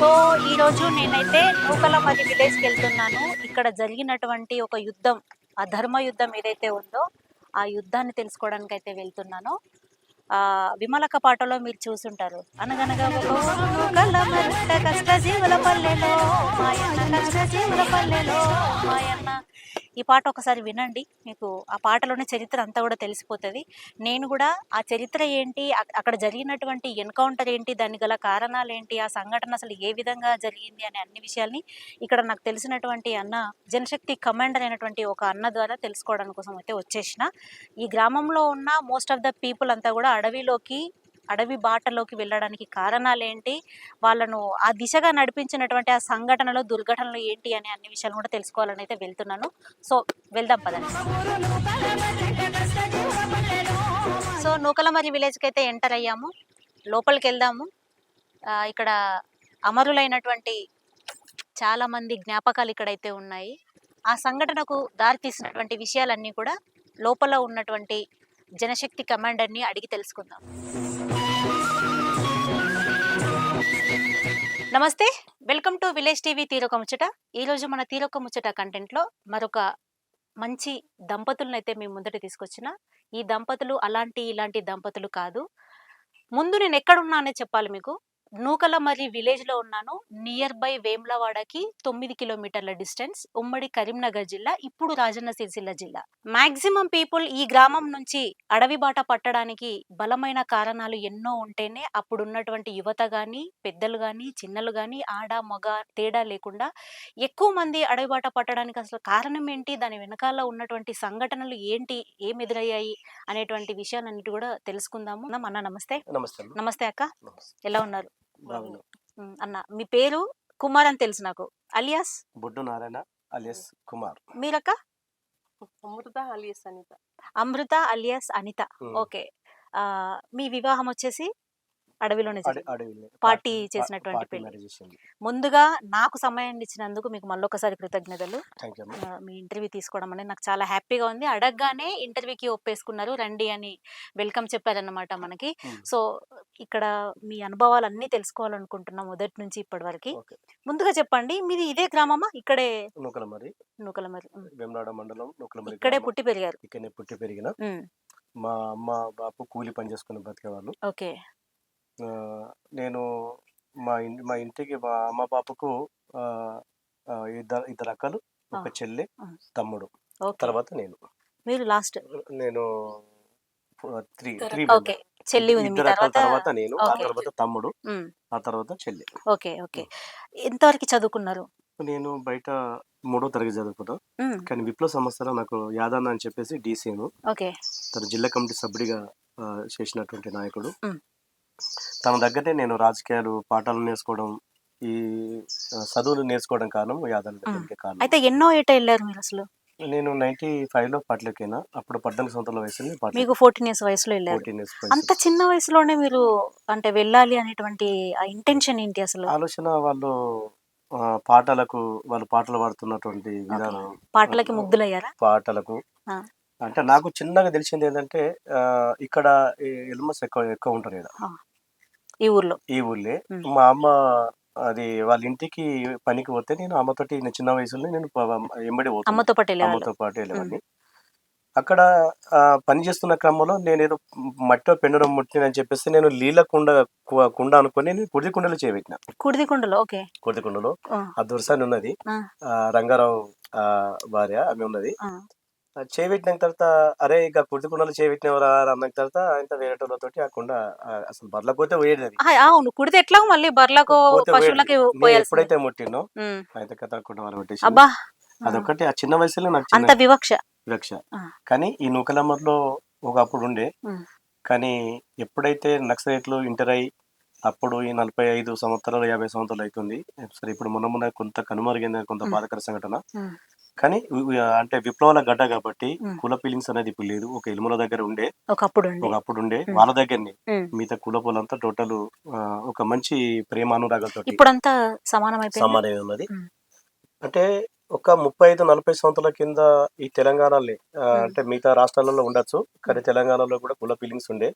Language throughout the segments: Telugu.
సో ఈ రోజు నేనైతే నూకలమది విలేజ్కి వెళ్తున్నాను. ఇక్కడ జరిగినటువంటి ఒక యుద్ధం ఆ ధర్మ యుద్ధం ఏదైతే ఉందో ఆ యుద్ధాన్ని తెలుసుకోవడానికి అయితే వెళ్తున్నాను. ఆ విమలక పాటలో మీరు చూసుంటారు. అనగనగా ఒక కష్ట జీవుల పల్లెలో మాయన్న కష్ట జీవుల పల్లెలో మాయన్న ఈ పాట ఒకసారి వినండి. మీకు ఆ పాటలోని చరిత్ర అంతా కూడా తెలిసిపోతుంది. నేను కూడా ఆ చరిత్ర ఏంటి అక్కడ జరిగినటువంటి ఎన్కౌంటర్ ఏంటి దాని గల కారణాలు ఏంటి ఆ సంఘటన అసలు ఏ విధంగా జరిగింది అనే అన్ని విషయాల్ని ఇక్కడ నాకు తెలిసినటువంటి అన్న జనశక్తి కమాండర్ అయినటువంటి ఒక అన్న ద్వారా తెలుసుకోవడానికి కోసం అయితే వచ్చేసిన. ఈ గ్రామంలో ఉన్న మోస్ట్ ఆఫ్ ద పీపుల్ అంతా కూడా అడవిలోకి అడవి బాటలోకి వెళ్ళడానికి కారణాలు ఏంటి వాళ్ళను ఆ దిశగా నడిపించినటువంటి ఆ సంఘటనలు దుర్ఘటనలు ఏంటి అనే అన్ని విషయాలు కూడా తెలుసుకోవాలని అయితే వెళ్తున్నాను. సో వెళ్దాం పదండి. సో నూకలమరి విలేజ్కి అయితే ఎంటర్ అయ్యాము. లోపలికి వెళ్దాము. ఇక్కడ అమరులైనటువంటి చాలామంది జ్ఞాపకాలు ఇక్కడైతే ఉన్నాయి. ఆ సంఘటనకు దారి తీసినటువంటి విషయాలన్నీ కూడా లోపల ఉన్నటువంటి జనశక్తి కమాండర్ని అడిగి తెలుసుకుందాం. నమస్తే వెల్కమ్ టు విలేజ్ టీవీ తీరొక ముచ్చట. ఈరోజు మన తీరొక ముచ్చట కంటెంట్లో మరొక మంచి దంపతులను అయితే మేము ముందట తీసుకొచ్చిన. ఈ దంపతులు అలాంటి ఇలాంటి దంపతులు కాదు. ముందు నేను ఎక్కడున్నా అనే చెప్పాలి మీకు. నూకల మరి విలేజ్లో ఉన్నాను. నియర్ బై వేమ్లవాడకి తొమ్మిది కిలోమీటర్ల డిస్టెన్స్. ఉమ్మడి కరీంనగర్ జిల్లా ఇప్పుడు రాజన్న సిరిసిల్ల జిల్లా. మాక్సిమం పీపుల్ ఈ గ్రామం నుంచి అడవి బాట పట్టడానికి బలమైన కారణాలు ఎన్నో ఉంటేనే అప్పుడు ఉన్నటువంటి యువత గాని పెద్దలు గాని చిన్నలు గాని ఆడ మగ తేడా లేకుండా ఎక్కువ మంది అడవి బాట పట్టడానికి అసలు కారణం ఏంటి? దాని వెనకాల ఉన్నటువంటి సంఘటనలు ఏంటి? ఏం ఎదురయ్యాయి? అనేటువంటి విషయాలన్నిటి కూడా తెలుసుకుందాము. అన్న నమస్తే. నమస్తే అక్క. ఎలా ఉన్నారు? బాగున్నా. అన్న మీ పేరు? కుమార్ అని తెలుసు నాకు. Alias? Boddu Narayana alias Kumar. మీరక్క? Amrutha alias Anitha. Amrutha alias Anitha. Okay. ఆ, మీ వివాహం వచ్చేసి అడవిలోనే పార్టీ చేసినటువంటి పెళ్ళి. ముందుగా నాకు సమయం ఇచ్చినందుకు మీకు మళ్ళొకసారి కృతజ్ఞతలు. మీ ఇంటర్వ్యూ తీసుకోవడం అనేది నాకు చాలా హ్యాపీగా ఉంది. అడగగానే ఇంటర్వ్యూకి ఒప్పేసుకున్నారు. రండి అని వెల్కమ్ చెప్పారన్నమాట మనకి. సో ఇక్కడ మీ అనుభవాలు అన్నీ తెలుసుకోవాలనుకుంటున్నాం మొదటి నుంచి ఇప్పటి వరకు. ముందుగా చెప్పండి మీది ఇదే గ్రామమా? ఇక్కడే నూకల మరి నూకల మరి ఉమ్. వేమనాడ మండలం ఇక్కడే. పుట్టి పెరిగారు. ఇక్కడనే పుట్టి పెరిగిన. మా అమ్మ బాపు కూలి పని చేసుకుని బతికేవాళ్ళు ఓకే. నేను మా ఇన్- మా ఇంటికి మా అమ్మ ఆ, ఇద్దరు ఇద్దరు అక్కలు ఒక. చెల్లె. తమ్ముడు. తర్వాత నేను. మీరు లాస్ట్ నేను త్రీ త్రీ ఓకే. చెల్లి ఉంది. తర్వాత తర్వాత నేను ఆ. తర్వాత తమ్ముడు ఆ తర్వాత చెల్లి. Okay okay. ఎంతవరకు చదువుకున్నారు? నేను బయట మూడో తరగతి చదువుకున్నా. కానీ విప్లవ సంస్థలో నాకు యాదన్న అని చెప్పేసి డీసీను. ఓకే. తను జిల్లా కమిటీ సభ్యుడిగా చేసినటువంటి నాయకుడు. తన దగ్గరే నేను రాజకీయాలు పాఠాలు నేర్చుకోవడం ఈ చదువులు నేర్చుకోవడం కారణం యాదన్న దగ్గరికి కారణం. అయితే ఎన్నో ఏట వెళ్ళారు మీరు అసలు? నేను నైన్టీ ఫైవ్లో పాటలకైనా అప్పుడు పద్దెనిమిది సంవత్సరాల వయసు మీకు ఫోర్టీన్ ఇయర్స్ వయసులో వెళ్ళారు. అంత చిన్న వయసులోనే మీరు అంటే వెళ్ళాలి అనేటువంటి ఆ ఇంటెన్షన్ ఏంటి అసలు? ఆలోచన వాళ్ళు పాటలకు వాళ్ళు పాటలు పాడుతున్నటువంటి విధానం. పాటలకి ముగ్ధులయ్యారా? పాటలకు. అంటే నాకు చిన్నగా తెలిసింది ఏంటంటే ఇక్కడ ఎల్మస్ ఎక్కువ ఎక్కువ ఉంటారు ఇక్కడ. ఈ ఊర్లో. ఈ ఊళ్ళే మ్. అమ్మ అది వాళ్ళ ఇంటికి పనికి పోతే నేను అమ్మతోటి నేను చిన్న వయసులో నేను ఎంబడి పోతాను అమ్మతో పాటు అమ్మతో పాటు వెళ్ళేవాడిని. అక్కడ పని చేస్తున్న క్రమంలో నేను ఏదో మట్టో పెండలో ముట్టినని చెప్పేసి నేను నీళ్ళ కుండ కుండ అనుకుని నేను కుడిది కుండలో చేయబెట్టిన కుడిది కుండలో ఓకే. కుడిది కుండలో. ఆ, దుర్సాని ఉన్నది రంగారావు భార్య ఆమె ఉన్నది. చేయబెట్టిన తర్వాత అరే ఇక కుర్తి కుండలు చేయబెట్టినవరా అన్న తర్వాత ఆయన వేరేటోళ్ళతోటి ఆ కుండ ఆ, అసలు బర్లకోతే పోయేది అది. ఆ, అవును. కుడితే ఎట్లా మళ్ళీ బర్లకు పోతే పశువులకి పోయేది. నేను పోయాల్సింది. ఎప్పుడైతే ముట్టినో అయితే కథ కుండ వాళ్ళు అబ్బా. అదొకటి ఆ చిన్న వయసులో నాకు అంత చిన్న వివక్ష. వివక్ష. ఆ. కానీ ఈ నూకలమ్మలో ఒకప్పుడు ఉండే. ఉమ్, కానీ ఎప్పుడైతే నక్సలైట్లు ఇంటర్ అయ్యి అప్పుడు ఈ నలభై ఐదు సంవత్సరాలు యాభై సంవత్సరాలు అవుతుంది. సరే ఇప్పుడు మొన్న మొన్న కొంత కనుమరుగైన కొంత ఉమ్. బాధకర సంఘటన. ఉమ్, కానీ అంటే విప్లవాల గడ్డ కాబట్టి. కుల ఫీలింగ్స్ అనేది ఇప్పుడు లేదు ఒక ఇలుముల దగ్గర ఉండే ఒకప్పుడు ఉండే. వాళ్ళ దగ్గరనే. మిగతా కుల పొలంతా టోటల్ ఒక మంచి ప్రేమ అనురాగాలతో ఇప్పుడంతా సమానం అయిపోయింది సమానమే ఉన్నది. అంటే ఒక ముప్పై ఐదు నలభై సంవత్సరాల కింద ఈ తెలంగాణలో ఆ. అంటే మిగతా రాష్ట్రాలలో ఉండొచ్చు కానీ తెలంగాణలో కూడా కుల ఫీలింగ్స్ ఉండే.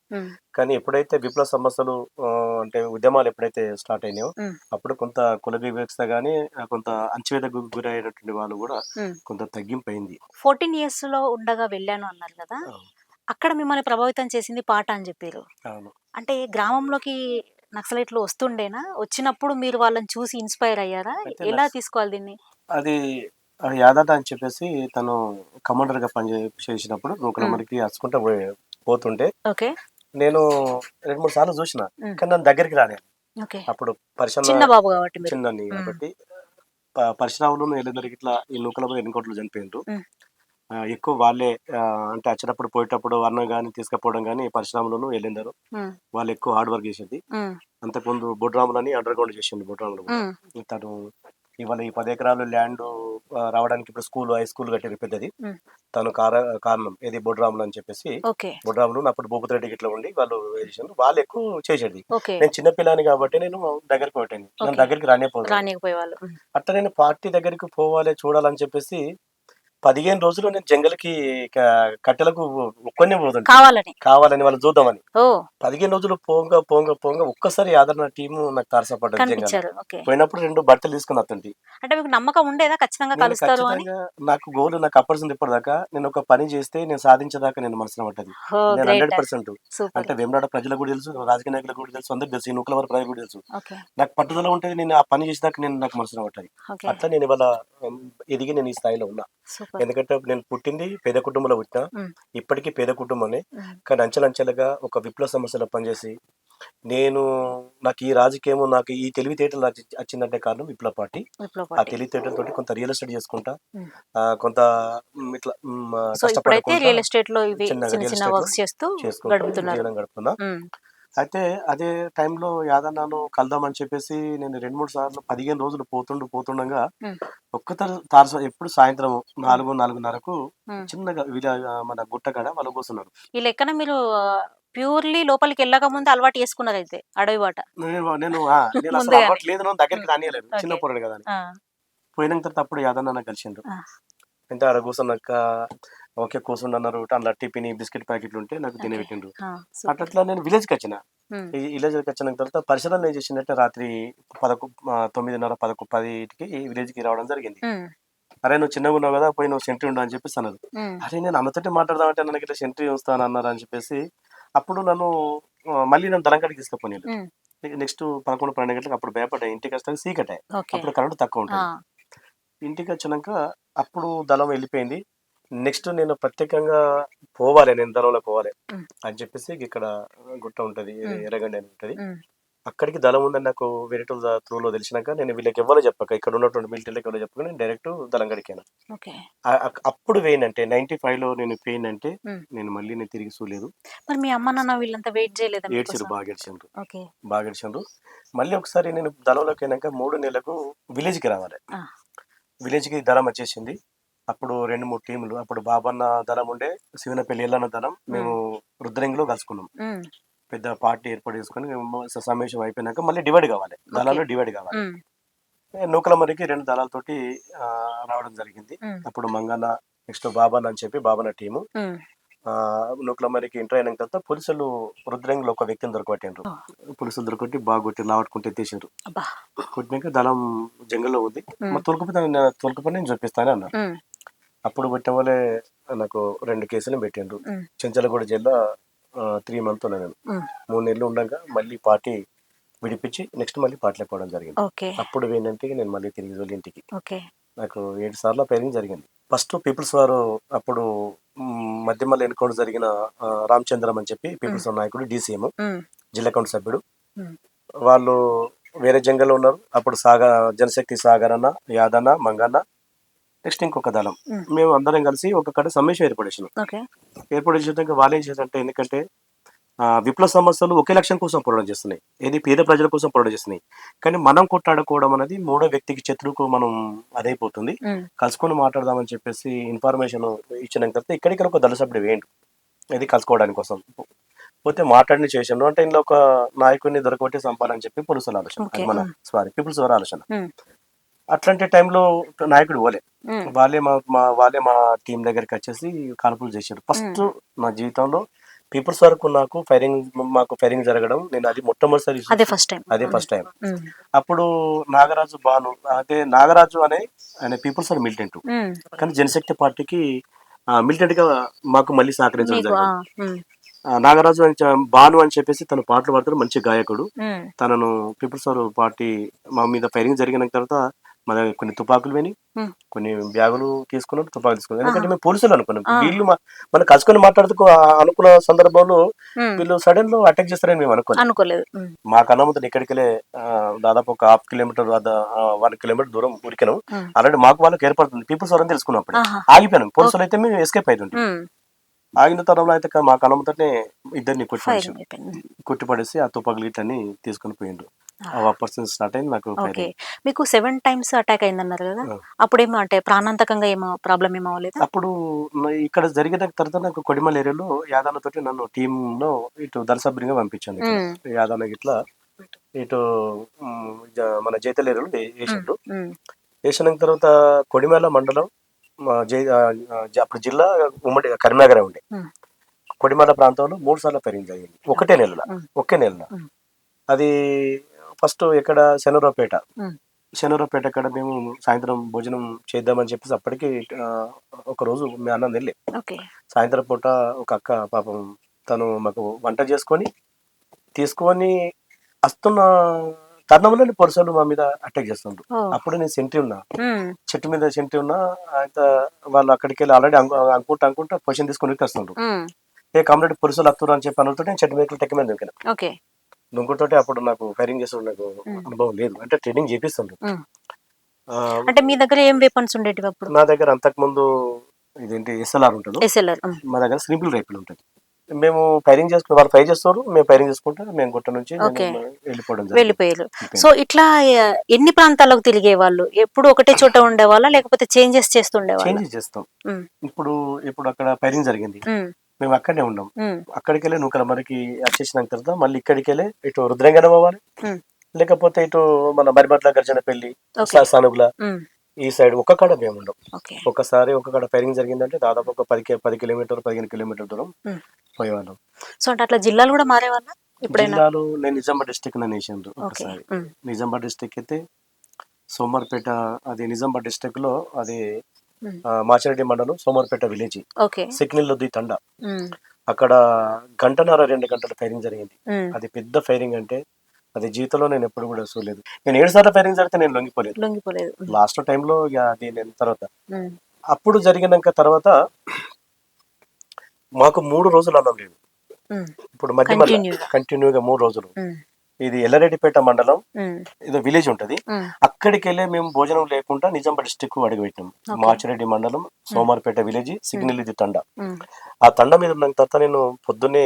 కానీ ఎప్పుడైతే విప్లవ సమస్యలు ఆ, అంటే ఉద్యమాలు ఎప్పుడైతే స్టార్ట్ అయినాయో. అప్పుడు కొంత కుల వివక్షత కానీ కొంత అంచువేదకు గురైనటువంటి వాళ్ళు కూడా. కొంత తగ్గింపు అయింది ఫోర్టీన్ ఇయర్స్లో ఉండగా వెళ్ళాను అన్నారు కదా అవును. అక్కడ మిమ్మల్ని ప్రభావితం చేసింది పాట అని చెప్పారు అవును అంటే గ్రామంలోకి నక్సలైట్లు వస్తుండేనా వచ్చినప్పుడు మీరు వాళ్ళని చూసి ఇన్స్పైర్ అయ్యారా అయితే ఎలా నక్స- తీసుకోవాలి దీన్ని అది ఆ యాదట అని చెప్పేసి తను కమాండర్గా పని చేసినప్పుడు నూకలమరికి హచ్చుకుంటా పోయి పోతుంటే ఓకే నేను రెండు మూడు సార్లు చూసిన. కానీ నన్ను దగ్గరికి ఓకే అప్పుడు పరిశ్రమ బాబు కాబట్టి మీరు చిన్నని. కాబట్టి ప- పరిశ్రమలు వెళ్ళేందరికి ఇట్లా ఈ నూకల ఎన్నికోట్లు చనిపోయిండ్రు మ్మ్. ఆ, ఎక్కువ వాళ్ళే ఆ, అంటే వచ్చేటప్పుడు పోయేటప్పుడు అన్నం కానీ తీసుకుపోవడం కానీ పరిశ్రమలను వెళ్ళిందారు మ్మ్. వాళ్ళు ఎక్కువ హార్డ్ వర్క్ చేసేది మ్మ్. అంతకుముందు బొడ్రాములని అండర్ గ్రౌండ్ చేసింది బొడ్రాములు కూడా. మ్మ్. తను ఇవాళ ఈ పది ఎకరాలు ల్యాండ్ రావడానికి ఇప్పుడు స్కూల్ హై స్కూల్ కట్టారు పెద్దది. తను కార కారణం ఏది? బొడ్రాములు అని చెప్పేసి బొడ్రాములు అప్పుడు భూపతి రెడ్డి ఇట్లా ఉండి వాళ్ళు వాళ్ళు ఎక్కువ చేసేది. నేను చిన్న పిల్లని కాబట్టి నేను దగ్గరికి పెట్టాను Okay. దగ్గరికి వాళ్ళు అట్లా నేను పార్టీ దగ్గరికి పోవాలి చూడాలని చెప్పేసి పదిహేను రోజులు నేను జంగల్కి కట్టెలకు ఒక్కనే పోతుంటే కావాలని. కావాలని వాళ్ళు చూద్దామని. పదిహేను రోజులు పోంగ పోంగ పోంగ ఒక్కసారి ఆదరణ టీము నాకు తారసపడ్డది జంగల్ పోయినప్పుడు రెండు బట్టలు తీసుకుని వస్తుంటే అంటే మీకు నమ్మకం ఉండేదా? ఖచ్చితంగా కలుస్తారు అని? నాకు గోల్ నాకు అప్పటిసింది ఇప్పటిదాకా నేను ఒక పని చేస్తే నేను సాధించేదాకా నేను మనసులో పడ్డది. నేను హండ్రెడ్ పర్సెంట్. అంటే వేమనాడ ప్రజలకు కూడా తెలుసు రాజకీయ నాయకులకు కూడా తెలుసు అందరికి తెలుసు నూకల వారి ప్రజలకు కూడా తెలుసు. నాకు పట్టుదల ఉంటుంది నేను ఆ పని చేసేదాకా నేను నాకు మనసులో ఓకే. అట్లా నేను ఇవాళ ఎదిగి నేను ఈ స్థాయిలో ఉన్నా. ఎందుకంటే నేను పుట్టింది పేద కుటుంబంలో పుట్టినా. ఇప్పటికీ పేద కుటుంబమే. కానీ అంచెలంచెలుగా ఒక విప్లవ సమస్యలో పనిచేసి నేను నాకు ఈ రాజకీయం నాకు ఈ తెలివితేటలు వచ్చిందంటే కారణం విప్లవ పార్టీ. ఆ పార్టీ. తెలివితేటలతోటి కొంత రియల్ ఎస్టేట్ చేసుకుంటా కొంత ఇట్లా రియల్ ఎస్టేట్లో చేస్తూ గడుపుతున్నా. అయితే అదే టైంలో యాదన్నాను కలుదామని చెప్పేసి నేను రెండు మూడు సార్లు పదిహేను రోజులు పోతుండు పోతుండగా మ్మ్. ఒక్క తారస ఎప్పుడు సాయంత్రం నాలుగు నాలుగున్నరకు. చిన్నగా విలా మన గుట్టకాడ వాళ్ళు కూర్చున్నారు ఈ లెక్కన మీరు ప్యూర్లీ లోపలికి వెళ్ళక ముందు అలవాటు చేసుకున్నారు అయితే అడవి బాట నేను అసలు. అలవాటు లేదు దగ్గరికి రానియలేదు చిన్న. పొరడు కదా అని ఆ, పోయిన తర్వాత అప్పుడు యాదన్న కలిసిండ్రు. అంటే ఆడ కూర్చున్నాక ఓకే కూర్చుండి అన్నారు అందులో టిఫిన్ బిస్కెట్ ప్యాకెట్లు ఉంటే నాకు తినే పెట్టిండ్రు. అట్లా నేను విలేజ్కి వచ్చిన. విలేజ్కి వచ్చిన తర్వాత పరిసరాలు ఏం చేసిందంటే రాత్రి పదకొ తొమ్మిదిన్నర పదకొ పదికి విలేజ్కి రావడం జరిగింది. అరే నువ్వు చిన్నగా ఉన్నావు కదా పోయి నువ్వు సెంట్రీ ఉండవు అని చెప్పేసి అన్నారు. అరే నేను అమ్మతోటి మాట్లాడదామంటే నాకు ఇట్లా సెంట్రీ వస్తాను అన్నారు అని చెప్పేసి అప్పుడు నన్ను మళ్ళీ నన్ను దళంకాడికి తీసుకుపోయాను నెక్స్ట్ పదకొండు పన్నెండు గంటలకు అప్పుడు భయపడ్డాయి ఇంటికి వస్తాను సీకటే అప్పుడు కరెంట్ తక్కువ ఉంటుంది. ఇంటికి వచ్చినాక అప్పుడు దళం వెళ్ళిపోయింది నెక్స్ట్ నేను ప్రత్యేకంగా పోవాలి నేను దళంలో పోవాలి. అని చెప్పేసి ఇక్కడ గుట్ట ఉంటది. ఎర్రగండి అని ఉంటది. అక్కడికి దళం ఉందని నాకు వేరేటోళ్ళ త్రూలో తెలిసినాక నేను వీళ్ళకి ఎవరో చెప్పక ఇక్కడ ఉన్నటువంటి మిలిటరీలకు ఎవరో చెప్పక నేను డైరెక్ట్ దళం గడికాను అప్పుడు వేయనంటే నైన్టీ ఫైవ్లో నేను పోయినంటే మ్మ్. నేను మళ్ళీ నేను తిరిగి చూడలేదు మరి మీ అమ్మ నాన్న వీళ్ళంతా వెయిట్ చేయలేదా ఏడ్చారు? బాగా ఏడ్చారు బాగా ఏడ్చారు మళ్ళీ ఒకసారి నేను దళంలోకి అయినాక మూడు నెలలకు విలేజ్కి రావాలి. విలేజ్కి దళం వచ్చేసింది. అప్పుడు రెండు మూడు టీములు అప్పుడు బాబన్న దళం ఉండే శివనపల్లి ఎల్లన్న దళం మేము రుద్రంగిలో కలుసుకున్నాం. పెద్ద పార్టీ ఏర్పాటు చేసుకుని సమావేశం అయిపోయినాక మళ్ళీ డివైడ్ కావాలి. దళాలు డివైడ్ కావాలి. మ్మ్. నూకల మరికి రెండు దళాలతోటి రావడం జరిగింది. అప్పుడు మంగన్న నెక్స్ట్ బాబన్న అని చెప్పి బాబన్న టీము. మ్మ్. ఆ, నూకల మరికి ఎంటర్ అయిన తర్వాత పోలీసులు రుద్రంగిలో ఒక వ్యక్తిని దొరకబట్టిండ్రు. పోలీసులు దొరకొట్టి బాగా కొట్టి లావట్టుకుంటే అబ్బా కొట్టినాక దళం జంగల్లో ఉంది. మరి తొలకపోతే తొలకపోతే నేను చూపిస్తాను అన్నారు. అప్పుడు పెట్టిన వాళ్ళే నాకు రెండు కేసులు పెట్టిండ్రు. చెంచలగూడ జైల్లో త్రీ మంత్ ఉన్నా నేను. మూడు నెలలు ఉండగా మళ్ళీ పార్టీ విడిపించి నెక్స్ట్ మళ్ళీ పార్టీలకు పోవడం జరిగింది అప్పుడు ఏంటంటే నేను మళ్ళీ తిరిగి ఇంటికి నాకు ఏడు సార్లు పేరింగ్ జరిగింది ఫస్ట్ పీపుల్స్ వారు అప్పుడు మ్, మధ్యమల్లి ఎన్నికౌంటర్ జరిగిన రామచంద్రం అని చెప్పి పీపుల్స్ నాయకుడు డీసీఎం. జిల్లా కౌంటర్ సభ్యుడు. వాళ్ళు వేరే జంగల్లో ఉన్నారు అప్పుడు సాగర్ జనశక్తి సాగర్ అన్న యాదన్న మంగన్న నెక్స్ట్ ఇంకొక దళం మ్మ్. అందరం కలిసి ఒక కడ సమావేశం ఏర్పడేసినాం ఓకే ఏర్పడేసాక వాళ్ళు ఏం చేశారంటే ఎందుకంటే విప్లవ సమస్యలు ఒకే లక్ష్యం కోసం పోరాటం చేస్తున్నాయి. ఏది పేద ప్రజల కోసం పోరాటం చేస్తున్నాయి. కానీ మనం కొట్టాడుకోవడం అనేది మూడో వ్యక్తికి శత్రువుకు మనం అదైపోతుంది. కలుసుకొని మాట్లాడదామని చెప్పేసి ఇన్ఫర్మేషన్ ఇచ్చిన తర్వాత ఇక్కడికి ఒక దళ సభ్యుడు వేయండి. ఇది కలుసుకోవడానికి కోసం. పోతే మాట్లాడిన చేసాను అంటే ఇందులో ఒక నాయకుడిని దొరకబట్టి సంపాలని చెప్పి పోలీసుల ఆలోచన. మన సారీ పీపుల్స్ వారి ఆలోచన. అట్లాంటి టైంలో నాయకుడు పోలే. వాళ్ళే మా మా వాళ్ళే మా టీం దగ్గరికి వచ్చేసి కాల్పులు చేశారు. ఫస్ట్ నా జీవితంలో పీపుల్స్ వరకు నాకు ఫైరింగ్ మాకు ఫైరింగ్ జరగడం నేను అది మొట్టమొదటిసారి అదే ఫస్ట్ టైం అదే ఫస్ట్ టైం అప్పుడు నాగరాజు బాను అదే నాగరాజు అనే ఆయన పీపుల్స్ ఆర్ మిలిటెంట్ కానీ జనశక్తి పార్టీకి మిలిటెంట్గా మాకు మళ్ళీ సహకరించడం జరిగింది. నాగరాజు అని బాను అని చెప్పేసి తను పాటలు పాడతాడు మంచి గాయకుడు. తనను పీపుల్స్ పార్టీ మా మీద ఫైరింగ్ జరిగిన తర్వాత మన కొన్ని తుపాకులు విని. కొన్ని బ్యాగులు తీసుకున్నాం తుపాకులు తీసుకున్నాం. ఎందుకంటే. మేము పోలీసులు అనుకున్నాం. వీళ్ళు మనం కలుసుకొని మాట్లాడుతూ అనుకున్న సందర్భంలో వీళ్ళు సడన్లో అటాక్ చేస్తారని మేము అనుకోలేదు. అనుకోలేదు. మా కన్నమ్మతో ఇక్కడికెళ్ళే దాదాపు ఒక హాఫ్ కిలోమీటర్ వన్ కిలోమీటర్ దూరం ఉరికినాం. ఆల్రెడీ మాకు వాళ్ళకి ఏర్పడుతుంది. పీపుల్స్ వారని తెలుసుకున్నప్పుడు. ఆహా. ఆగిపోయాను. పోలీసులు అయితే మేము ఎస్కేప్ అవుతుంది ఆగిన తరంలో అయితే మా కన్నమ్మతోనే ఇద్దరిని కొట్టి కొట్టి పడేసి ఆ తుపాకులు ఇట్లని తీసుకొని పోయిండ్రు. ఆ. పర్సన్ స్టార్ట్ అయింది నాకు ఓకే. మీకు సెవెన్ టైమ్స్ అటాక్ అయిందన్నారు కదా? ఆ. అప్పుడేమో అంటే ప్రాణాంతకంగా ఏమో ప్రాబ్లం ఏమో అవ్వలేదా? అప్పుడు ఇక్కడ జరిగిన తర్వాత నాకు కొడిమల్ ఏరియాలో యాదవ్లతోటి నన్ను టీమ్లో ఇటు దర్శబ్రిగా పంపించాను యాదవ్ ఇట్లా ఇటు మన జైతల్ ఏరియాలో వేసిండ్రు ఉమ్, వేసిన తర్వాత కొడిమేల మండలం అప్పుడు జిల్లా ఉమ్మడి కరీంనగర్ ఉండే. కొడిమేల ప్రాంతంలో మూడు సార్లు పెరిగి జరిగింది. ఒకటే నెలల. ఒకే నెలల. అది ఫస్ట్ ఇక్కడ శనరావుపేట ఉమ్, శనరావుపేట అక్కడ మేము సాయంత్రం భోజనం చేద్దామని చెప్పేసి అప్పటికి ఒక రోజు మేము అన్నం వెళ్ళి సాయంత్రం పూట ఒక అక్క పాపం తను మాకు వంట చేసుకొని తీసుకొని వస్తున్న తరుణంలోని పొరుసలు మా మీద అటాక్ చేస్తుండ్రు. అప్పుడు నేను సెంటి ఉన్నా. చెట్టు మీద సెంటి ఉన్నా అయితే వాళ్ళు అక్కడికి వెళ్ళి ఆల్రెడీ అనుకుంటా అనుకుంటా పొజిషన్ తీసుకొని వస్తుండ్రు. ఏ కంప్లీట్ పురుషులు వస్తున్నారు అని చెప్పి అనుకుంటే నేను చెట్టు మీద టెక్క మీద దొరికిన. దుంకుతోటి అప్పుడు నాకు ఫైరింగ్ చేసిన నాకు. అనుభవం లేదు. అంటే ట్రైనింగ్ చేపిస్తుండ్రు అంటే మీ దగ్గర ఏం వెపన్స్ ఉండేటివి అప్పుడు? నా దగ్గర అంతకుముందు ఇదేంటి ఎస్ఎల్ఆర్ ఉంటుంది. ఎస్ఎల్ఆర్ మా దగ్గర సింపుల్ రైఫిల్ ఉంటుంది. మేము ఫైరింగ్ చేసుకుని వాళ్ళు ఫైర్ చేస్తారు మేము ఫైరింగ్ చేసుకుంటే మేము గుట్ట నుంచి. వెళ్ళిపోవడం. వెళ్ళిపోయారు. సో ఇట్లా ఎన్ని ప్రాంతాలకు తిరిగే వాళ్ళు ఎప్పుడు ఒకటే చోట ఉండేవాళ్ళ? లేకపోతే చేంజెస్ చేస్తుండేవాళ్ళ? చేంజ్ చేస్తాం. ఇప్పుడు ఇప్పుడు అక్కడ ఫైరింగ్ జరిగింది. మేము అక్కడనే ఉన్నాం. అక్కడికి వెళ్ళి నూకల మరికి వచ్చేసిన తర్వాత మళ్ళీ ఇక్కడికి వెళ్ళి ఇటు రుద్రంగనం అవ్వాలి లేకపోతే ఇటు మన మరిమట్ల గర్జన పెళ్ళి సానుగుల ఈ సైడ్ ఒక్క కాడ మేము ఉండం. ఒకసారి ఒక కాడ ఫైరింగ్ జరిగిందంటే దాదాపు ఒక పది పది కిలోమీటర్ పదిహేను కిలోమీటర్ దూరం. పోయేవాళ్ళం. సో అంటే అట్లా జిల్లాలు కూడా మారేవాళ్ళ? జిల్లాలో నేను నిజామాబాద్ డిస్టిక్ నన్ను వేసిండ్రు ఓకే. ఒకసారి. నిజామాబాద్ డిస్టిక్ అయితే సోమర్పేట అది నిజామాబాద్ డిస్టిక్లో అది మాచిరెడ్డి మండలం సోమర్పేట విలేజ్. సిగ్నల్ ది తండ. అక్కడ గంటన్నర రెండు గంటల ఫైరింగ్ జరిగింది. అది పెద్ద ఫైరింగ్ అంటే అది జీవితంలో నేను ఎప్పుడు కూడా చూడలేదు. నేను ఏడు సార్లు ఫైరింగ్ జరిగితే నేను లొంగిపోలేదు. లొంగిపోలేదు. లాస్ట్ టైంలో అది నేను తర్వాత. అప్పుడు జరిగినాక తర్వాత మాకు మూడు రోజులు అన్నం లేదు. ఇప్పుడు మధ్య. కంటిన్యూగా మూడు రోజులు. ఇది ఎల్లారెడ్డిపేట మండలం. ఇది విలేజ్ ఉంటది. అక్కడికి వెళ్ళి మేము భోజనం లేకుండా నిజామాబాద్ డిస్టిక్ అడుగుపెట్టాం Okay. మాచిరెడ్డి మండలం సోమార్పేట విలేజ్ సిగ్నల్ ఇది తండ. ఆ తండ మీద ఉన్న తర్వాత నేను పొద్దున్నే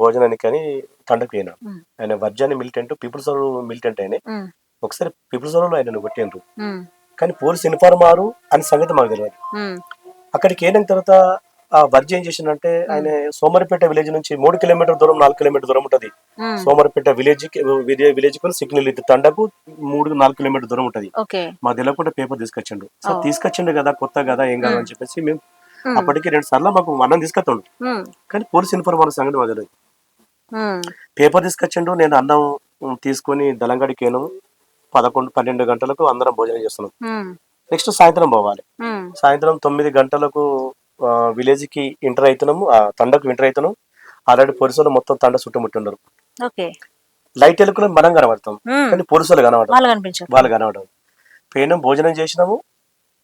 భోజనానికి అని తండకు పోయినా. ఆయన వర్జాని మిలిటెంట్ పీపుల్స్ మిలిటెంట్ ఆయన. ఒకసారి పీపుల్స్ ఆయన కొట్టిండ్రు. కానీ పోలీస్ ఇన్ఫార్మారు అని సంగతి మాకు తెలియదు అక్కడికి వెళ్ళిన తర్వాత ఆ వర్జ ఏం చేసిందంటే ఆయన సోమరిపేట విలేజ్ నుంచి మూడు కిలోమీటర్ దూరం నాలుగు కిలోమీటర్ దూరం ఉంటది. సోమరిపేట విలేజ్ విలేజ్కు సిగ్నల్ ఇది తండకు మూడు నాలుగు కిలోమీటర్ దూరం ఉంటది. మాకు తెలియకుండా పేపర్ తీసుకొచ్చిండు. Oh. తీసుకొచ్చిండు కదా కొత్త కదా ఏం కాదు అని చెప్పేసి మేము అప్పటికి రెండు సార్లు మాకు అన్నం తీసుకొస్తాడు. కానీ పోలీస్ ఇన్ఫార్మర్ సంగతి తెలియదు ఉమ్, పేపర్ తీసుకొచ్చిండు నేను అన్నం తీసుకొని దళంగడికి వెళ్ళాము. పదకొండు పన్నెండు గంటలకు అందరం భోజనం చేస్తున్నాం. నెక్స్ట్ సాయంత్రం పోవాలి. సాయంత్రం తొమ్మిది గంటలకు విలేజ్కి ఎంటర్ అవుతున్నాము ఆ తండకు ఎంటర్ అవుతున్నాం ఆల్రెడీ పోలీసులు మొత్తం తండ చుట్టుముట్టున్నారు. ఓకే. లైట్ ఎలుకులో మనం కనబడతాం కానీ పోలీసులు కనబడతాం వాళ్ళు కనబడడం పోయినాం భోజనం చేసినాము.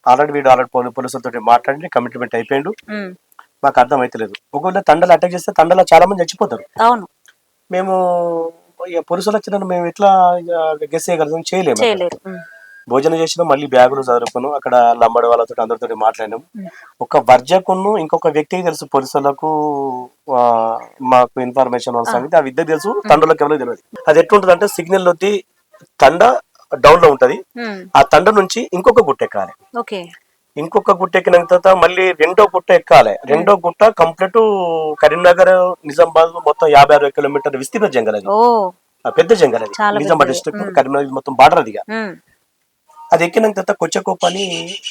ఆల్రెడీ వీడు ఆల్రెడీ పోలీ పోలీసులతో మాట్లాడి కమిట్మెంట్ అయిపోయిండు. మాకు అర్థం అవుతలేదు ఒకవేళ తండలు అటాక్ చేస్తే తండలో చాలా మంది చచ్చిపోతారు. అవును. మేము పోలీసులు వచ్చిన మేము ఎట్లా గెస్ చేయగలుగుతాం? చేయలేము. భోజనం చేసినాం మళ్ళీ బ్యాగులు చదువుకున్నాం. అక్కడ లంబడి వాళ్ళతో అందరితో మాట్లాడినాం. ఒక వర్జకును ఇంకొక వ్యక్తికి తెలుసు పోలీసులకు మాకు ఇన్ఫర్మేషన్ వాళ్ళ సంగతి ఆ విద్య తెలుసు తండ్రులకు ఎవరో తెలియదు. అది ఎట్లుంటది అంటే సిగ్నల్ వచ్చి తండ డౌన్లో ఉంటది ఆ తండ నుంచి ఇంకొక గుట్ట ఎక్కాలి. ఇంకొక గుట్ట ఎక్కిన తర్వాత మళ్ళీ రెండో గుట్ట ఎక్కాలి. రెండో గుట్ట కంప్లీట్ కరీంనగర్ నిజామాబాద్ మొత్తం యాభై అరవై కిలోమీటర్ విస్తీర్ణ జంగల్ అది. పెద్ద జంగల్ అది. నిజామాబాద్. డిస్ట్రిక్ట్ కరీంనగర్ మొత్తం బార్డర్ అది ఇక. ఉమ్, అది ఎక్కిన తర్వాత కొచ్చకొప్ప అని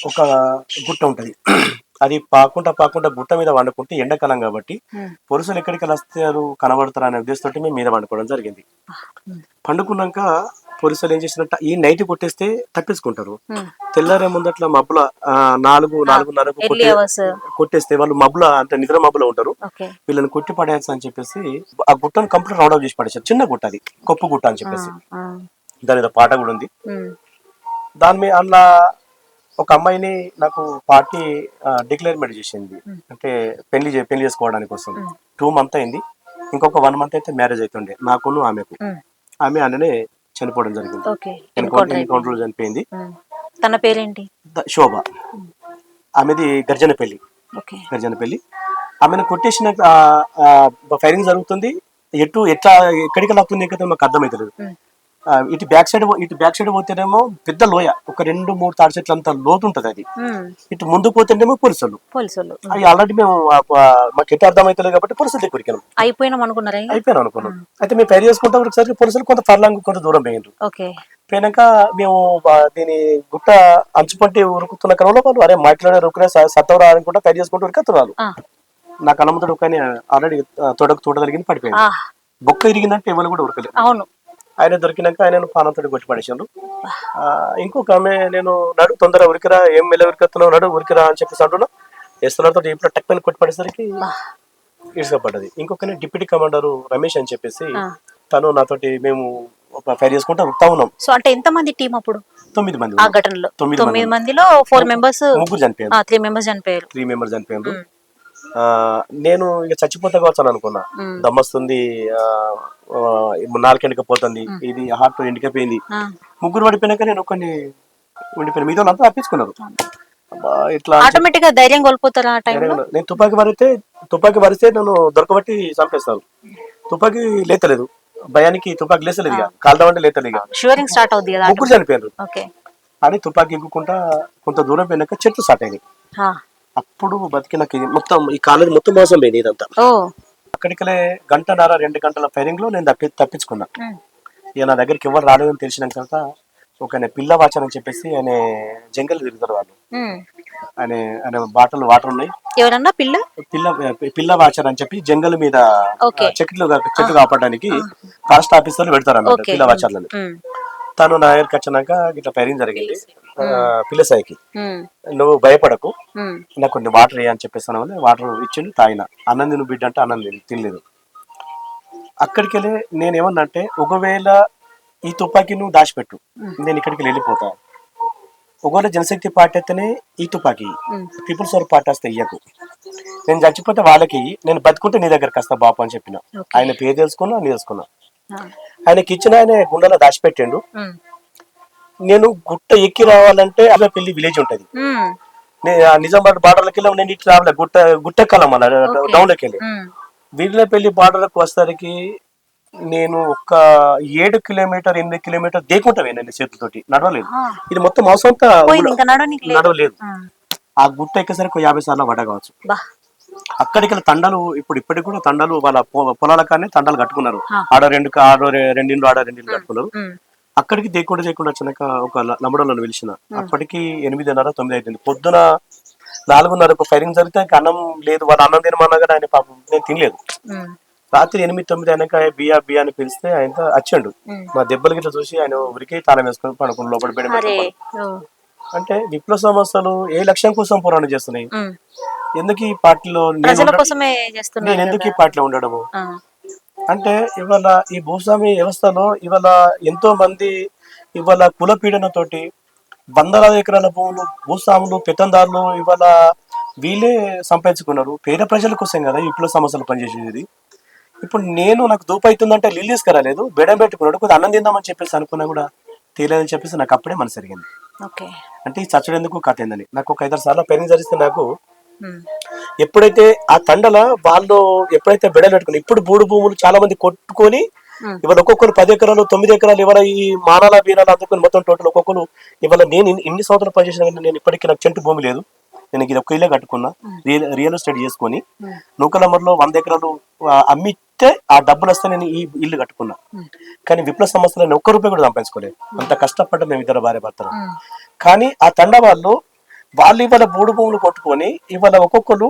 ఒక గుట్ట ఉంటది. అది పాకుంటా పాకుంటా గుట్ట మీద వండుకుంటే ఎండాకాలం కాబట్టి. పురుషులు ఎక్కడికి వస్తారు కనబడతారు అనే ఉద్దేశంతో మేము మీద వండుకోవడం జరిగింది. పండుకున్నాక పోలీసులు ఏం చేసినట్ట ఈ నైట్ కొట్టేస్తే తప్పించుకుంటారు. తెల్లారే ముందట్ల మబ్బుల నాలుగు నాలుగున్నరకు కొట్టేస్తే వాళ్ళు మబ్బుల అంటే నిద్ర మబ్బులో ఉంటారు. వీళ్ళని కొట్టి పడేయచ్చు అని చెప్పేసి ఆ గుట్టను కంప్లీట్ రౌండ్ చేసి పడేసారు చిన్న గుట్ట అది కొప్పు గుట్ట అని చెప్పేసి. దాని మీద పాట కూడా ఉంది. దాని మీద అందులో ఒక అమ్మాయిని నాకు పార్టీ డిక్లేర్మెంట్ చేసింది. అంటే పెళ్ళి పెళ్ళి చేసుకోవడానికి కోసం. టూ మంత్ అయింది. ఇంకొక వన్ మంత్ అయితే మ్యారేజ్ అవుతుండే నాకును ఆమెకు. ఆమె అన్ననే చనిపోవడం జరిగింది. ఎన్కౌంటర్ చనిపోయింది. తన పేరేంటి? శోభ. ఆమెది గర్జన పెళ్ళి. ఓకే. గర్జన పెళ్ళి. ఆమెను కొట్టేసిన ఫైరింగ్ జరుగుతుంది. ఎటు ఎట్లా ఎక్కడికి లాగుతుంది కదా మాకు అర్థమవుతలేదు. ఆ, ఇటు బ్యాక్ సైడ్ ఇటు బ్యాక్ సైడ్ పోతేనేమో పెద్ద లోయ. ఒక రెండు మూడు తాడి చెట్లు అంత లోతు ఉంటది అది. ఇటు ముందు పోతేనేమో పోలీసులు అవి ఆల్రెడీ మేము మాకు ఎటు అర్థమవుతలేదు కాబట్టి పురుషులు దగ్గరికి ఉరికాం అయిపోయినాం అనుకున్నారా? అయిపోయాను అనుకున్నాం. అయితే మేము ఫైర్ చేసుకుంటాం ఒకసారి పురుషులు కొంత ఫర్లాంగ్ కొంత దూరం పోయినారు ఓకే. పోయినాక మేము దీని గుట్ట అంచుపట్టి ఉరుకుతున్న క్రమంలో వాళ్ళు అరే మాట్లాడే ఉరుకునే సత్తవరా అనుకుంటా ఫైర్ చేసుకుంటూ ఉరికెత్తున్నారు ఆ. నా కలముతుడు కానీ ఆల్రెడీ తొడకు తోట తగిలింది పడిపోయింది. బొక్క ఇరిగిందంటే ఎవరు కూడా ఉరకలేదు. అవును. ఆయన దొరికినాక ఆయన పానంతోటి కొట్టి పడేసాడు ఆ, ఇంకొక ఆమె నేను నడు తొందర ఉరికిరా ఏం మెల్ల ఉరికెత్తున్నావు నడు ఉరికిరా అని చెప్పేసి అంటున్నా. ఎస్తులతో ఇప్పుడు టక్ పైన కొట్టి పడేసరికి ఇసుకపడ్డది ఇంకొక డిప్యూటీ కమాండర్ రమేష్ అని చెప్పేసి. తను నాతోటి మేము ఒక ఫైర్ చేసుకుంటా వృత్తా ఉన్నాం. సో అంటే ఎంత మంది టీం అప్పుడు? తొమ్మిది మంది ఆ ఘటనలో. తొమ్మిది మందిలో ఫోర్ మెంబర్స్ ముగ్గురు చనిపోయారు. త్రీ మెంబర్స్ చనిపోయారు. త్రీ మెంబర్స్ చనిపోయారు. నేను ఇక చచ్చిపోతా కావచ్చు అని అనుకున్నా. దమ్మస్తుంది నాలుకెండుక పోతుంది. ఇది హార్ట్ ఎండికపోయింది ముగ్గురు పడిపోయినాక నేను ఒకరిని ఉండిపోయిన. మీద వాళ్ళంతా తప్పించుకున్నారు. ఇట్లా ఆటోమేటిక్గా ధైర్యం కోల్పోతారా ఆ టైంలో నేను- తుపాకీ వరితే తుపాకీ వరిస్తే నన్ను దొరకబట్టి చంపేస్తారు. తుపాకీ లేతలేదు. భయానికి తుపాకీ లేసలేదు ఇక. కాల్దాం అంటే లేతలేదు ఇక. షూరింగ్ స్టార్ట్ అవుద్ది కదా ముగ్గురు చనిపోయారు అని తుపాకీ ఎక్కుకుంటా కొంత దూరం పోయినాక చెట్టు స్టార్ట్ అయింది అప్పుడు బతికి నాకు ఇది మొత్తం ఈ కాలేజ్ మొత్తం మోసం పోయింది ఇదంతా. ఓ. అక్కడికలే గంటన్నర రెండు గంటల ఫైరింగ్లో నేను తప్పి తప్పించుకున్నా. ఇక నా దగ్గరికి ఎవరు రాలేదని తెలిసిన తర్వాత ఒక ఆయన పిల్ల వాచర్ అని చెప్పేసి ఆయన జంగల్ తిరుగుతారు వాళ్ళు. ఉమ్. ఆయన ఆయన బాటలు వాటర్ ఉన్నాయి. ఎవరన్నా పిల్ల? పిల్ల పిల్ల వాచర్ అని చెప్పి జంగల్ మీద చెట్లు చెట్లు కాపాడడానికి ఫారెస్ట్ ఆఫీసర్లు పెడతారు అన్నమాట ఓకే. పిల్ల వాచర్లను ఉమ్. తను నా దగ్గరికి వచ్చినాక ఇట్లా ఫైరింగ్ జరిగింది. ఆ, పిల్ల సాయికి ఉమ్. నువ్వు భయపడకు. నాకు కొన్ని వాటర్ అని చెప్పేస్తాను వల్ల వాటర్ ఇచ్చిండు తాగిన అన్నం తిను బిడ్డ అంటే అన్నం తిని తినలేదు అక్కడికి వెళ్ళి నేను ఏమన్నా అంటే ఒకవేళ ఈ తుపాకీ నువ్వు దాచిపెట్టు నేను ఇక్కడికి వెళ్ళిపోతా ఒకవేళ జనశక్తి పార్టీ అయితేనే ఈ తుపాకీ. పీపుల్స్ వారి పార్టీ వస్తే ఇయ్యకు నేను చచ్చిపోతే వాళ్ళకి నేను బతుకుంటే నీ దగ్గరికి వస్తా బాపు అని చెప్పిన. ఆయన పేరు తెలుసుకున్నా అన్ని తెలుసుకున్నా. ఆయనకి ఇచ్చిన ఆయన గుండెలో దాచిపెట్టిండు. నేను గుట్ట ఎక్కి రావాలంటే అలా పెళ్ళి విలేజ్ ఉంటది. నిజామాబాద్ బార్డర్లకి వెళ్ళి నేను ఇట్లా రావాలి గుట్ట గుట్టెక్కాల ఓకే. డౌన్లోకి వెళ్ళి ఉమ్. వీర్లపల్లి బార్డర్కి వస్తానికి నేను ఒక ఏడు కిలోమీటర్ ఎనిమిది కిలోమీటర్ దేకుంటా నేను చేతులతోటి. నడవలేదు. ఇది మొత్తం అవసరం నడవలేదు. ఆ. గుట్ట ఎక్కేసరికి ఒక యాభై సార్లు పడ్డ కావచ్చు. బా. అక్కడికి తండలు ఇప్పుడు ఇప్పటికి కూడా తండలు వాళ్ళ పొలాల కానీ తండలు కట్టుకున్నారు. ఆడ రెండు ఆడ రెండిండ్లు ఆడ రెండిండ్లు కట్టుకున్నారు. అక్కడికి దేకుండా చేయకుండా వచ్చినాక ఒక లంబడోళ్ళని పిలిచిన అప్పటికి ఎనిమిదిన్నర తొమ్మిది అవుతుంది పొద్దున నాలుగున్నరకు ఫైరింగ్ జరిగితే అన్నం లేదు వాళ్ళు అన్నం తినమన్నా కానీ ఆయన పాపం నేను తినలేదు. రాత్రి ఎనిమిది తొమ్మిది అయినాక బియా బియా అని పిలిస్తే ఆయన వచ్చాడు. మా దెబ్బలు గిట్ల చూసి ఆయన ఉరికి తాళం వేసుకొని పడుకుని లోపల. ఓ. అంటే విప్లవ సంస్థలు ఏ లక్ష్యం కోసం పోరాటం చేస్తున్నాయి. ఎందుకు ఈ పార్టీలో నేను ఎందుకు ఈ. పార్టీలో ఉండడము. అంటే ఇవాళ ఈ భూస్వామి వ్యవస్థలో ఇవాళ ఎంతో మంది ఇవాళ కుల పీడనతోటి వందలాది ఎకరాల భూములు భూస్వాములు పెత్తందారులు ఇవాళ వీళ్ళే సంపాదించుకున్నారు. పేద ప్రజల కోసం కదా విప్లవ సమస్యలు పనిచేసేది. ఇప్పుడు నేను నాకు దూపు అవుతుందంటే లీల్ తీసుకురాలేదు బెడం పెట్టుకున్నాడు కొద్దిగా అన్నం తిందామని చెప్పేసి అనుకున్నా కూడా తీయలేదని చెప్పేసి నాకు అప్పుడే మనసు జరిగింది. ఓకే. అంటే ఈ చచ్చడు ఎందుకు కథ ఏందని? నాకు ఒక ఐదారు సార్లు పెరిగి జరిస్తే నాకు. ఎప్పుడైతే ఆ తండల వాళ్ళు ఎప్పుడైతే బెడలు పెట్టుకుని ఇప్పుడు బూడు భూములు చాలా మంది కొట్టుకొని. ఇవాళ ఒక్కొక్కరు పది ఎకరాలు తొమ్మిది ఎకరాలు ఇవాళ ఈ మానాల బీనాలు అందుకుని మొత్తం టోటల్ ఒక్కొక్కరు ఇవాళ నేను ఇన్ని- సంవత్సరాలు పనిచేసిన నేను ఇప్పటికీ నాకు చెంటు భూమి లేదు నేను ఇది ఒక్క ఇల్లే కట్టుకున్నా రియల్ రియల్ ఎస్టేట్ చేసుకొని. నూకలమర్లో వంద ఎకరాలు అమ్మితే ఆ డబ్బులు వస్తే నేను ఈ ఇల్లు కట్టుకున్నా. కానీ విప్లవ సంస్థలు నేను ఒక్క రూపాయి కూడా సంపాదించుకోలేదు అంత కష్టపడ్డా మేము ఇద్దరు భార్య భర్తలు. కానీ ఆ తండ వాళ్ళు వాళ్ళు ఇవాళ మూడు భూములు కొట్టుకొని ఇవాళ ఒక్కొక్కరు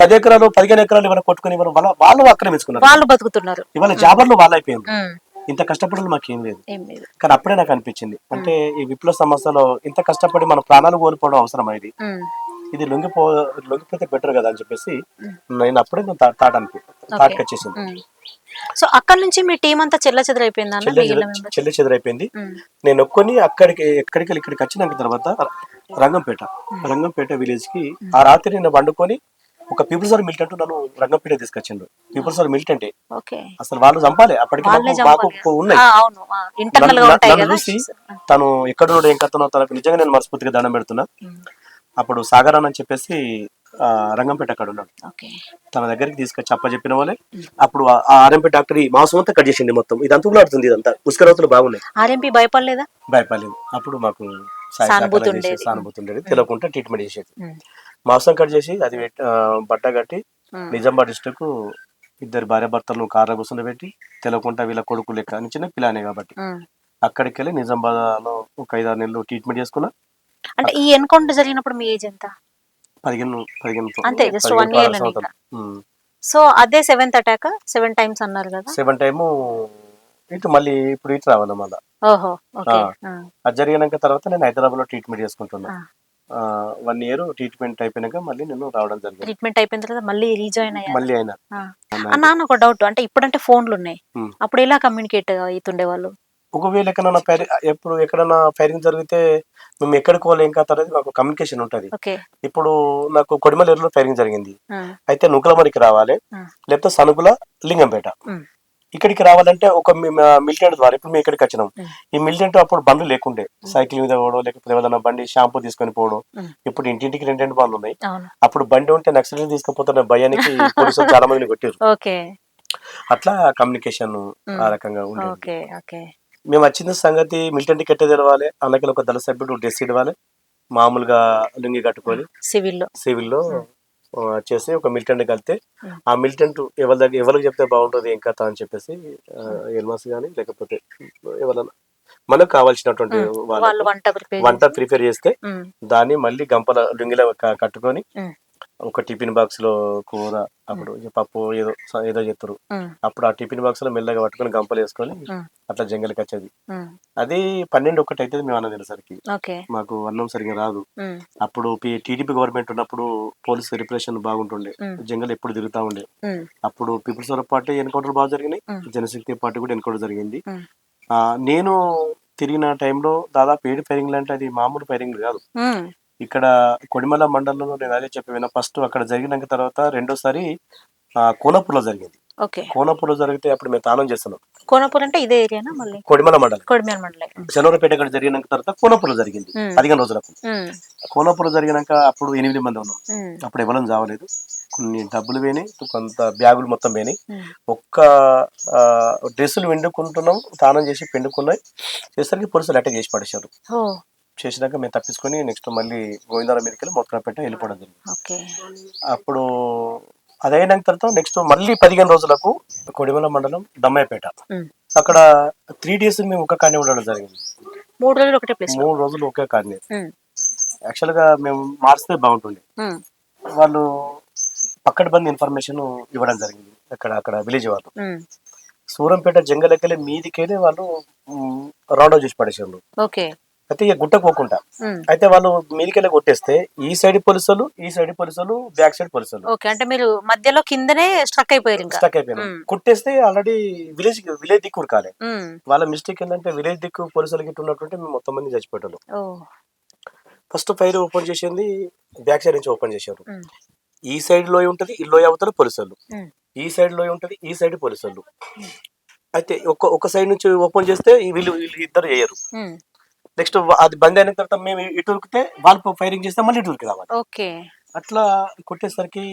పది ఎకరాలు పదిహేను ఎకరాలు ఇవాళ కొట్టుకొని ఇవాళ వాళ్ళ ఆక్రమించుకున్నారు. వాళ్ళు బతుకుతున్నారు. ఇవాళ జాబర్లు వాళ్ళు అయిపోయింది ఉమ్, ఇంత కష్టపడలు మాకేం లేదు. ఏం లేదు. కానీ అప్పుడే నాకు అనిపించింది. అంటే ఈ విప్లవ సమస్యలో ఇంత కష్టపడి మన ప్రాణాలు కోల్పోవడం అవసరం ఇది? ఇది లొంగిపో లొంగిపోతే బెటర్ కదా అని చెప్పేసి నేను అప్పుడే తాట అనుకో తాటకి వచ్చేసింది. సో అక్కడ నుంచి మీ టీం అంతా చెల్ల చెదరైపోయిందా చెల్లి చెదరైపోయింది. నేను ఒక్కొని అక్కడికి ఎక్కడికి ఇక్కడికి వచ్చినాక తర్వాత రంగంపేట రంగంపేట విలేజ్కి ఆ రాత్రి నేను వండుకొని ఒక పీపుల్స్ ఆర్ మిలిటెంట్ నన్ను రంగంపేట తీసుకొచ్చిండు. పీపుల్స్ ఆర్ మిలిటెంట్ అసలు వాళ్ళు చంపాలి. అప్పటికి మాకు-. ఉన్నాయి. నన్ను- చూసి తను ఎక్కడున్నాడు ఏం కథనో తనకు నిజంగా నేను మనస్ఫూర్తిగా దండం పెడుతున్నా. అప్పుడు సాగరాన్ అని చెప్పేసి రంగంపేట అక్కడ ఉన్నాడు. తన దగ్గరికి తీసుకొచ్చి అప్ప చెప్పిన వాళ్ళే. అప్పుడు ఆ- ఆర్ఎంపీ డాక్టర్ ఈ మాంసం అంతా కట్ చేసింది మొత్తం. ఇదంతా ఊలాడుతుంది ఇదంతా. ఉస్కరవతులు బాగున్నాయి. ఆర్ఎంపీ భయపడలేదా? భయపడలేదు. అప్పుడు మాకు సానుభూతి ఉండేది. తెలియకుండా ట్రీట్మెంట్ చేసేది. మాంసం కట్ చేసి అది పెట్టి- బట్ట కట్టి నిజామాబాద్ డిస్టిక్ ఇద్దరు భార్య భర్తలను కార్లో కూర్చొని తెలవకుండా వీళ్ళ కొడుకు లెక్క అని చిన్న పిల్లానే కాబట్టి. అక్కడికి వెళ్ళి నిజామాబాద్లో ఒక ఐదు ఆరు నెలలు ట్రీట్మెంట్ చేసుకున్నా. అంటే ఈ ఎన్కౌంటర్ జరిగినప్పుడు మీ ఏజ్ ఎంత? పదిహేను పదిహేను అంతే, పదహారు లోనే సంవత్సరాలు. సో అదే సెవెంత్ అటాక్ సెవెన్ టైమ్స్ అన్నారు కదా? సెవెన్ టైము ఇటు మళ్ళీ ఇప్పుడు ఇటు రావాలి మళ్ళీ. ఓహో. అది జరిగినాక తర్వాత నేను హైదరాబాద్లో ట్రీట్మెంట్ చేసుకుంటున్నా. వన్ ఇయర్ ట్రీట్మెంట్ అయిపోయినాక మళ్ళీ నేను రావడం జరిగింది. ట్రీట్మెంట్ అయిపోయిన తర్వాత మళ్ళీ రీజాయిన్ అయ్యారు. మళ్ళీ అయినా. నాన్న ఒక డౌట్ అంటే ఇప్పుడంటే ఫోన్లు ఉన్నాయి. అప్పుడు ఎలా కమ్యూనికేట్ అవుతుండే వాళ్ళు ఒకవేళ ఎక్కడైనా ఫైరింగ్ ఎప్పుడు ఎక్కడైనా ఫైరింగ్ జరిగితే మేము ఎక్కడికి పోవాలి ఇంకా తర్వాత మాకు కమ్యూనికేషన్ ఉంటది. ఇప్పుడు నాకు కొడిమలేరులో ఫైరింగ్ జరిగింది. అయితే నుకులమరికి రావాలి. లేకపోతే సనుగుల లింగంపేట. ఇక్కడికి రావాలంటే ఒక మిలిటెంట్ ద్వారా ఇప్పుడు మేము ఇక్కడికి వచ్చినాం. ఈ మిలిటెంట్ అప్పుడు బండ్లు లేకుండే. సైకిల్ మీద పోవడం లేకపోతే ఏదైనా బండి షాంపూ తీసుకొని పోవడం. ఇప్పుడు ఇంటింటికి రెండు రెండు బండ్లు ఉన్నాయి. అప్పుడు బండి ఉంటే నక్సలైట్ తీసుకుపోతున్న భయానికి పోలీసులు చాలా మందిని కొట్టారు అట్లా కమ్యూనికేషన్ ఆ. రకంగా ఉండేది. మేము వచ్చిన సంగతి మిలిటెంట్ కట్టే తెలవాలి. అన్నకి ఒక దళ సభ్యుడు డ్రెస్ ఇవ్వాలి. మామూలుగా లుంగి కట్టుకొని సివిల్లో. సివిల్లో చేసి ఒక మిలిటెంట్ కలితే. ఆ మిలిటెంట్ ఎవరి దగ్గర ఎవరికి చెప్తే బాగుంటుంది ఏం కథ అని చెప్పేసి ఎల్మాస్ కానీ లేకపోతే ఎవరన్నా మనకు కావాల్సినటువంటి వంట ప్రిపేర్ చేస్తే దాన్ని మళ్ళీ గంపల లుంగిలో కట్టుకొని ఒక టిఫిన్ బాక్స్లో కూర అప్పుడు పప్పు ఏదో ఏదో చెప్తారు అప్పుడు ఆ టిఫిన్ బాక్స్లో మెల్లగా పట్టుకొని గంపలు వేసుకొని. అట్లా జంగలికి వచ్చేది. అది పన్నెండు ఒకటి అయితే మేము అన్నది ఓకే. మాకు అన్నం సరిగా రాదు. అప్పుడు టీడీపీ గవర్నమెంట్ ఉన్నప్పుడు పోలీస్ రిప్రెషన్ బాగుంటుండే. జంగల్ ఎప్పుడు తిరుగుతా ఉండే. అప్పుడు పీపుల్స్ పార్టీ ఎన్కౌంటర్ బాగా జరిగినాయి. జనశక్తి పార్టీ కూడా ఎన్కౌంటర్ జరిగింది. నేను తిరిగిన టైంలో దాదాపు ఏడు ఫైరింగ్లు అంటే అది మామూలు ఫైరింగ్ కాదు. ఇక్కడ కొడిమల మండలంలో నేను అదే చెప్పిన ఫస్ట్ అక్కడ జరిగినాక తర్వాత రెండోసారి ఆ, కోనపూర్లో జరిగింది. ఓకే. కోనపూర్లో జరిగితే అప్పుడు మేము తానం చేస్తున్నాం. కోనపూర్ అంటే ఇదే ఏరియానా మళ్ళీ? కొడిమల మండలం. కొడిమేర మండలే. శనవరపేట అక్కడ జరిగినాక తర్వాత కోనపూర్లో జరిగింది. పదిహేను రోజులకు కోనపూర్ జరిగినాక అప్పుడు ఎనిమిది మంది ఉన్నాం. అప్పుడు ఎవరం చావలేదు. కొన్ని డబ్బులు పోయినాయి కొంత బ్యాగులు మొత్తం పోయినాయి. ఉమ్. ఒక్క డ్రెస్సులు వెండుకుంటున్నాం స్నానం చేసి పెండుకున్నాయి. చేసరికి పోలీసులు అటాక్ చేసి పడేశారు. చేసినాక మేము తప్పించుకొని నెక్స్ట్ మళ్ళీ గోవిందాల మీదకి వెళ్ళి పెట్ట వెళ్ళిపోవడం జరిగింది. అప్పుడు అదైనాక తర్వాత నెక్స్ట్ మళ్ళీ పదిహేను రోజులకు కొడిమల మండలం దమ్మాయిపేట. అక్కడ త్రీ డేస్ మేము ఒక కాడనే ఉండడం జరిగింది. మూడు రోజులు ఒకటే ప్లేస్ మూడు రోజులు ఒకే కాడనే యాక్చువల్గా మేము మార్చితే బాగుంటుండే. వాళ్ళు పక్కటి బంది ఇన్ఫర్మేషన్ ఇవ్వడం జరిగింది. అక్కడ అక్కడ విలేజ్ వాళ్ళు. సూరంపేట జంగలకెళ్ళి మీదికెళ్ళి వాళ్ళు రౌండ్ చేసి పడేసారు అయితే ఇక గుట్ట పోకుండా అయితే వాళ్ళు మీదికెళ్ళి కొట్టేస్తే ఈ సైడ్ పోలీసులు ఈ సైడ్ పోలీసులు బ్యాక్ సైడ్ పోలీసులు. ఓకే అంటే మీరు మధ్యలో కిందనే స్ట్రక్ అయిపోయారు అయిపోయినాం మ్మ్. కొట్టేస్తే ఆల్రెడీ విలేజ్ విలేజ్ దిక్కు ఉరకాలి. వాళ్ళ మిస్టేక్ ఏంటంటే విలేజ్ దిక్కు పోలీసులు గిట్ట ఉన్నట్టుంటే మేము మొత్తం మంది చచ్చిపోయారు ఓ. ఫస్ట్ ఫైర్ ఓపెన్ చేసింది బ్యాక్ సైడ్ నుంచి ఓపెన్ చేశారు. ఈ సైడ్ లోయ ఉంటది ఈ లోయ అవతల పోలీసులు. ఈ సైడ్ లోయ ఉంటది ఈ సైడ్ పోలీసులు. అయితే ఒక ఒక సైడ్ నుంచి ఓపెన్ చేస్తే వీళ్ళు వీళ్ళు ఇద్దరు చేయరు. నెక్స్ట్ అది బంద్ అయిన తర్వాత మేము ఇటు ఉరికితే వాళ్ళు ఫైరింగ్ చేస్తే మళ్ళీ ఇటు ఉరికి రావాలి ఓకే. అట్లా కొట్టేసరికి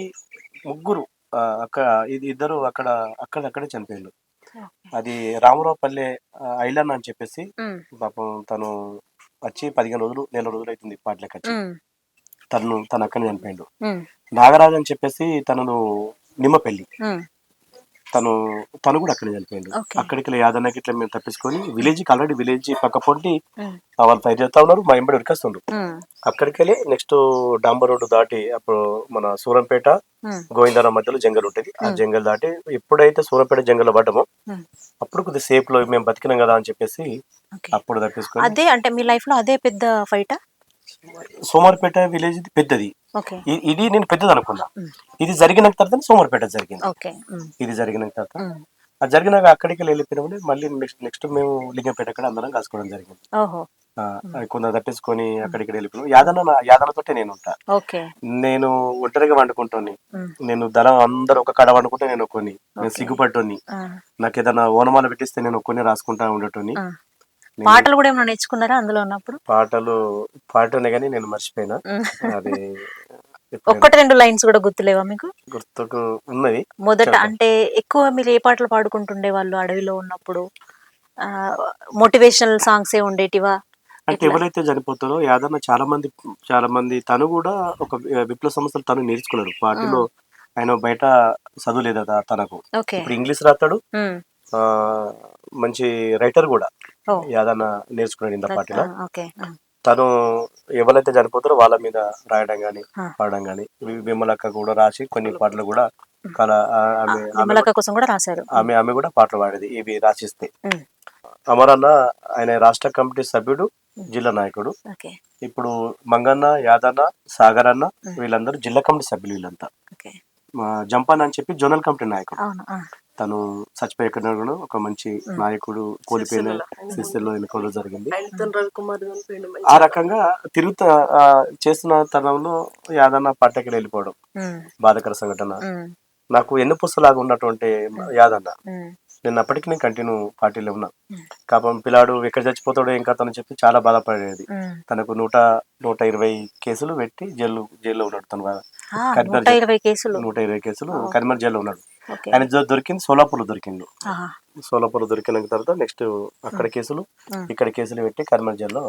ముగ్గురు ఆ, అక్క ఇది ఇద్దరు అక్కడ అక్కడ అక్కడే చనిపోయారు అది రామరావుపల్లె ఆ, ఐలాన్ అని చెప్పేసి పాపం తను వచ్చి పదిహేను రోజులు నెల రోజులు అవుతుంది పాటలకు వచ్చి తను తన అక్కని చనిపోయిండు. నాగరాజు అని చెప్పేసి తనను నిమ్మపల్లి తను తను కూడా అక్కడే చనిపోయింది. అక్కడికి యాదన్నకి ఇట్లా మేము తప్పించుకొని విలేజ్కి ఆల్రెడీ విలేజ్ పక్క పొంటి వాళ్ళు ఫైర్ చేస్తా ఉన్నారు మా ఎంబడి ఉరికేస్తుండ్రు అక్కడికి వెళ్ళి నెక్స్ట్ డాంబర్ రోడ్డు దాటి అప్పుడు మన సూరంపేట ఉమ్, గోవిందాల మధ్యలో జంగల్ ఉంటుంది ఆ. జంగల్ దాటి ఎప్పుడైతే సూరంపేట జంగల్ పడ్డామో. అప్పుడు కొద్దిగా సేఫ్లో మేము బతికినాం కదా అని చెప్పేసి. అప్పుడు తప్పించుకొని అదే అంటే మీ లైఫ్లో అదే పెద్ద ఫైటా సోమర్పేట విలేజ్ పెద్దది. ఇది నేను పెద్దది అనుకున్నా. ఇది జరిగిన తర్వాత సోమర్పేట జరిగింది. ఇది జరిగిన తర్వాత. అది జరిగినాక అక్కడికి వెళ్ళి వెళ్ళిపోయినప్పుడు మళ్ళీ నెక్స్ట్ నెక్స్ట్ మేము లింగంపేట అక్కడ అందరం కలుసుకోవడం జరిగింది. కొందరు తప్పించుకొని అక్కడికి వెళ్ళిపోయినాం యాదన నా- యాదనతోటే నేను ఉంటా. నేను ఒంటరిగా వండుకుంటాను నేను ధనం అందరూ ఒక కడ వండుకుంటే నేను ఒక్కొని నేను. సిగ్గుపట్టుని నాకు ఏదైనా ఓనమాల పెట్టిస్తే నేను ఒక్కొని రాసుకుంటా ఉండటోని పాటలు కూడా ఏమైనా నేర్చుకున్నారా అందులో ఉన్నప్పుడు? పాటలు పాటనే కానీ నేను మర్చిపోయినా. అది ఒక్కటి రెండు లైన్స్ కూడా గుర్తులేవా మీకు? గుర్తుకు ఉన్నది మొదట. అంటే ఎక్కువ మీరు ఏ పాటలు పాడుకుంటుండే వాళ్ళు అడవిలో ఉన్నప్పుడు? మోటివేషనల్ సాంగ్స్ ఏ ఉండేటివా? అంటే? ఎవరైతే చనిపోతారో యాదన్న చాలా మంది చాలా మంది తను కూడా ఒక విప్లవ సంస్థలు తను నేర్చుకున్నాడు. పార్టీలో ఆయన బయట చదువు లేదా త- తనకు ఇప్పుడు ఇంగ్లీష్ రాస్తాడు. మంచి రైటర్ కూడా. యాదన్న నేర్చుకున్నాడు ఇంత పార్టీలో. తను ఎవరైతే చనిపోతారో వాళ్ళ మీద రాయడం గాని. పాడడం గాని విమలక్క కూడా రాసి కొన్ని పాటలు కూడా కళ ఆమె కోసం కూడా రాశారు. ఆమె ఆమె కూడా పాటలు పాడేది ఇవి రాసిస్తే. అమరన్న ఆయన రాష్ట్ర కమిటీ సభ్యుడు జిల్లా నాయకుడు. ఇప్పుడు మంగన్న యాదన్న సాగర్ అన్న వీళ్ళందరూ జిల్లా కమిటీ సభ్యులు వీళ్ళంతా. జంపాన్ అని చెప్పి జోనల్ కమిటీ నాయకుడు. తను చచ్చిపోయి ఎక్కడ కూడా ఒక మంచి నాయకుడు కోల్పోయిన సిరిసిల్లో ఎన్నుకోవడం జరిగింది. ఆ రకంగా తిరుగుతా చేస్తున్న తరంలో యాదన్న పార్టీకి వెళ్ళిపోవడం. బాధకర సంఘటన. నాకు ఎన్ను పుస్తలాగా ఉన్నటువంటి యాదన్న. నేను అప్పటికి నేను కంటిన్యూ పార్టీలో ఉన్నా. కాపం పిల్లాడు ఎక్కడ చచ్చిపోతాడో ఏం కథ అని చెప్పి చాలా బాధపడేది. తనకు నూట నూట ఇరవై కేసులు పెట్టి జైలు జైల్లో ఉన్నాడు తను. నూట ఇరవై కేసులు. నూట ఇరవై కేసులు కరీంనగర్ జైల్లో ఉన్నాడు. ఆయన దొరికింది సోలాపూర్ దొరికిండు. ఆహా, సోలాపూర్ దొరికిన తర్వాత నెక్స్ట్ అక్కడ కేసులు. ఇక్కడ కేసులు పెట్టి కరీంనగర్ జైల్లో